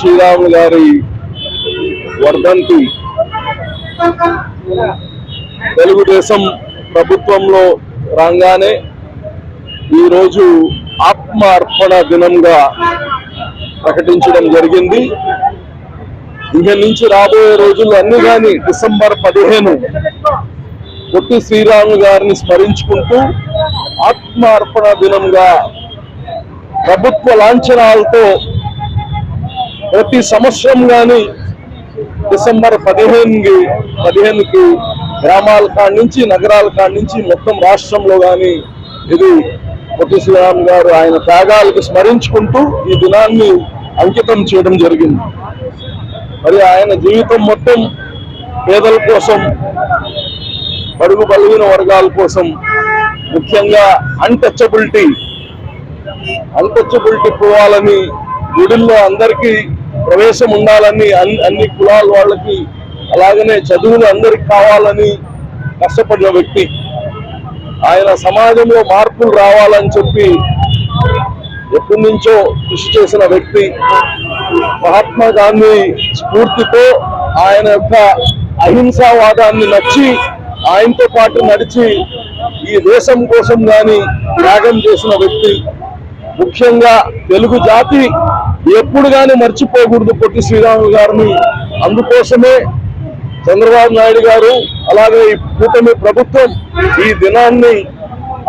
శ్రీరాములు గారి వర్ధంతి తెలుగుదేశం ప్రభుత్వంలో రాగానే ఈరోజు ఆత్మ అర్పణ దినంగా ప్రకటించడం జరిగింది. ఇక నుంచి రాబోయే రోజులు అన్ని కానీ డిసెంబర్ పదిహేను పొట్టి శ్రీరాములు గారిని స్మరించుకుంటూ ఆత్మ అర్పణ దినంగా ప్రభుత్వ లాంఛనాలతో ప్రతి సంవత్సరం కానీ డిసెంబర్ పదిహేనుకి పదిహేనుకి గ్రామాల కాడి నుంచి నగరాల కాడి నుంచి మొత్తం రాష్ట్రంలో కానీ ఇది పొట్టి శ్రీరామ్ గారు ఆయన త్యాగాలకు స్మరించుకుంటూ ఈ దినాన్ని అంకితం చేయడం జరిగింది. మరి ఆయన జీవితం మొత్తం పేదల కోసం పడుగు బలహీన వర్గాల కోసం ముఖ్యంగా అన్టచబిలిటీ అన్టచబిలిటీ పోవాలని గుడిల్లో అందరికీ ప్రవేశం ఉండాలని అన్ని అన్ని కులాల వాళ్ళకి అలాగనే చదువులు అందరికి కావాలని కష్టపడిన వ్యక్తి. ఆయన సమాజంలో మార్పులు రావాలని చెప్పి ఎప్పటి నుంచో కృషి చేసిన వ్యక్తి. మహాత్మా గాంధీ స్ఫూర్తితో ఆయన యొక్క అహింసావాదాన్ని నచ్చి ఆయనతో పాటు నడిచి ఈ దేశం కోసం కానీ త్యాగం చేసిన వ్యక్తి. ముఖ్యంగా తెలుగు జాతి ఎప్పుడు గాని మర్చిపోకూడదు పొట్టి శ్రీరాములు గారిని. అందుకోసమే చంద్రబాబు నాయుడు గారు అలాగే ఈ కూటమి ప్రభుత్వం ఈ దినాన్ని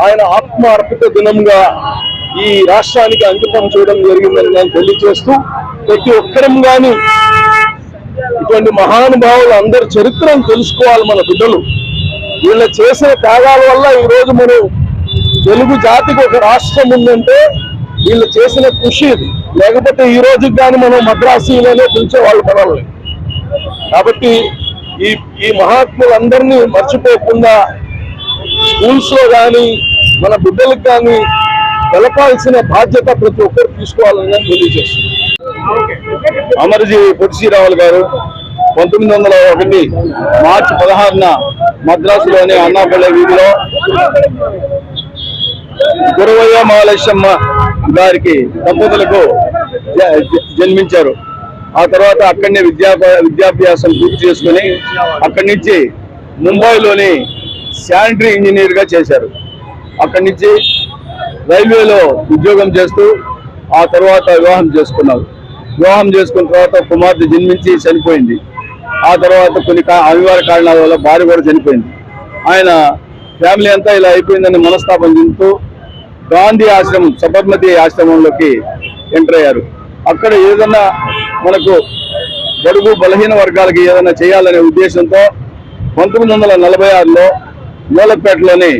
ఆయన ఆత్మ అర్పిత దినంగా ఈ రాష్ట్రానికి అంకితం చేయడం జరిగిందని నేను తెలియజేస్తూ ప్రతి ఒక్కరం గాని ఇటువంటి మహానుభావులు అందరి చరిత్రను తెలుసుకోవాలి మన బిడ్డలు. వీళ్ళ చేసిన త్యాగాల వల్ల ఈ రోజు మనం తెలుగు జాతికి ఒక రాష్ట్రం ఉందంటే వీళ్ళు చేసిన కృషి ఇది. లేకపోతే ఈ రోజుకి కానీ మనం మద్రాసీలోనే పిలిచేవాళ్ళు మనల్ని. కాబట్టి ఈ ఈ మహాత్ములందరినీ మర్చిపోకుండా స్కూల్స్లో కానీ మన బిడ్డలకు కానీ తెలపాల్సిన బాధ్యత ప్రతి ఒక్కరు తీసుకోవాలని నేను తెలియజేస్తున్నాను. అమరజీవి పొట్టి గారు పంతొమ్మిది వందల ఒకటి మార్చి పదహారున మద్రాసులోని అన్నాపల్లె వీధిలో గురవయ్య మహాలక్ష్మ గారికి దంపతులకు జన్మించారు. ఆ తర్వాత అక్కడనే విద్యా విద్యాభ్యాసం పూర్తి చేసుకుని అక్కడి నుంచి ముంబైలోని శానిటరీ ఇంజనీర్గా చేశారు. అక్కడి నుంచి రైల్వేలో ఉద్యోగం చేస్తూ ఆ తర్వాత వివాహం చేసుకున్నారు. వివాహం చేసుకున్న తర్వాత కుమార్తె జన్మించి చనిపోయింది. ఆ తర్వాత కొన్ని కా- అనివార్య కారణాల వల్ల భార్య కూడా చనిపోయింది. ఆయన ఫ్యామిలీ అంతా ఇలా అయిపోయిందని మనస్తాపం చెందుతూ గాంధీ ఆశ్రమం సబర్మతి ఆశ్రమంలోకి ఎంటర్ అయ్యారు. అక్కడ ఏదన్నా మనకు బడుగు బలహీన వర్గాలకి ఏదైనా చేయాలనే ఉద్దేశంతో పంతొమ్మిది వందల నలభై ఆరులో మూలపేటలోని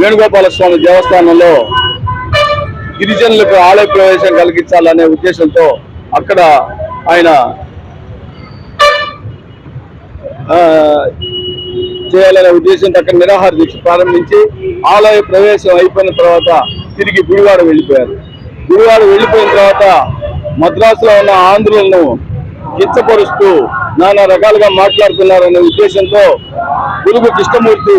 వేణుగోపాలస్వామి దేవస్థానంలో గిరిజనులకు ఆలయ ప్రవేశం కలిగించాలనే ఉద్దేశంతో అక్కడ ఆయన చేయాలనే ఉద్దేశంతో అక్కడ నిరాహార దీక్ష ప్రారంభించి ఆలయ ప్రవేశం అయిపోయిన తర్వాత తిరిగి గుడివాడ వెళ్ళిపోయారు. గుడివాడ వెళ్ళిపోయిన తర్వాత మద్రాసులో ఉన్న ఆంధ్రులను కిచ్చపరుస్తూ నానా రకాలుగా మాట్లాడుతున్నారనే ఉద్దేశంతో గురుగు కృష్ణమూర్తి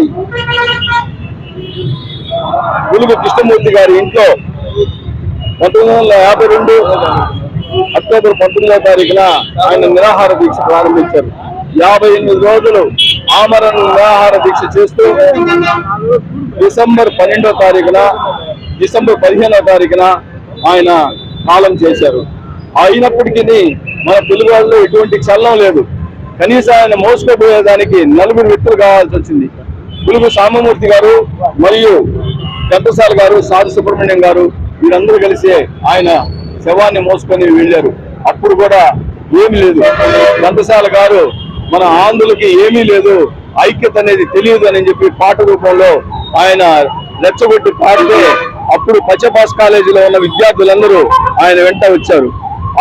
గులుగు కృష్ణమూర్తి గారి ఇంట్లో పంతొమ్మిది వందల యాభై రెండు అక్టోబర్ పంతొమ్మిదవ తారీఖున ఆయన నిరాహార దీక్ష ప్రారంభించారు. యాభై ఎనిమిది రోజులు ఆమరణ నిరాహార దీక్ష చేస్తూ డిసెంబర్ పన్నెండో తారీఖున డిసెంబర్ పదిహేనో తారీఖున ఆయన కాలం చేశారు. అయినప్పటికీ మన తెలుగు ఎటువంటి చలనం లేదు. కనీసం ఆయన మోసుకోపోయేదానికి నలుగురు వ్యక్తులు కావాల్సి వచ్చింది. పులుగు సామమూర్తి గారు మరియు పెద్దసాల గారు సాధు సుబ్రహ్మణ్యం గారు వీరందరూ కలిసి ఆయన శవాన్ని మోసుకొని వెళ్ళారు. అప్పుడు కూడా ఏమీ లేదు. ఘంటసాల గారు మన ఆంధ్రులకి ఏమీ లేదు ఐక్యత అనేది తెలియదు అని చెప్పి పాట రూపంలో ఆయన రెచ్చగొట్టి పాడితే అప్పుడు పచ్చపాస్ కాలేజీలో ఉన్న విద్యార్థులందరూ ఆయన వెంట వచ్చారు.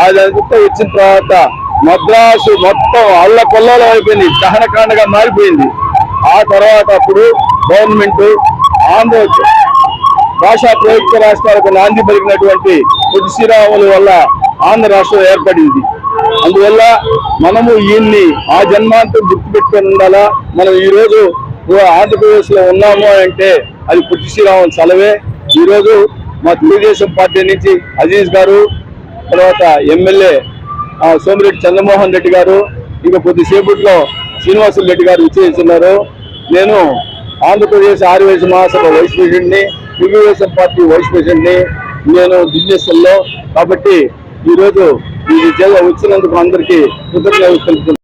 ఆయన వెంట వచ్చిన తర్వాత మద్రాసు మొత్తం అల్ల కొల్లలో అయిపోయింది దహనకాండగా మారిపోయింది. ఆ తర్వాత అప్పుడు గవర్నమెంట్ ఆంధ్ర భాషా ప్రయుక్త రాష్ట్రాలకు నాంది పలికినటువంటి పొట్టి శ్రీరాముల వల్ల ఆంధ్ర రాష్ట్రం ఏర్పడింది. అందువల్ల మనము ఈయన్ని ఆ జన్మాంతం గుర్తుపెట్టుకొని ఉండాలా? మనం ఈరోజు ఆంధ్రప్రదేశ్లో ఆంధ్రప్రదేశ్లో ఉన్నాము అంటే అది పుట్టి శ్రీరామం సెలవే. ఈరోజు మా తెలుగుదేశం పార్టీ నుంచి అజీజ్ గారు తర్వాత ఎమ్మెల్యే ఆ, సోమిరెడ్డి చంద్రమోహన్ రెడ్డి గారు ఇంకా కొద్దిసేపట్లో శ్రీనివాసులు రెడ్డి గారు విచ్చేస్తున్నారు. నేను ఆంధ్రప్రదేశ్ ఆర్యవేశ మహాసభ వైస్ ప్రెసిడెంట్ని తెలుగుదేశం పార్టీ వైస్ ప్రెసిడెంట్ని నేను బిజినెస్లో. కాబట్టి ఈరోజు ఈ విద్యలో వచ్చినందుకు అందరికీ కృతజ్ఞతలు తెలుపుతున్నాను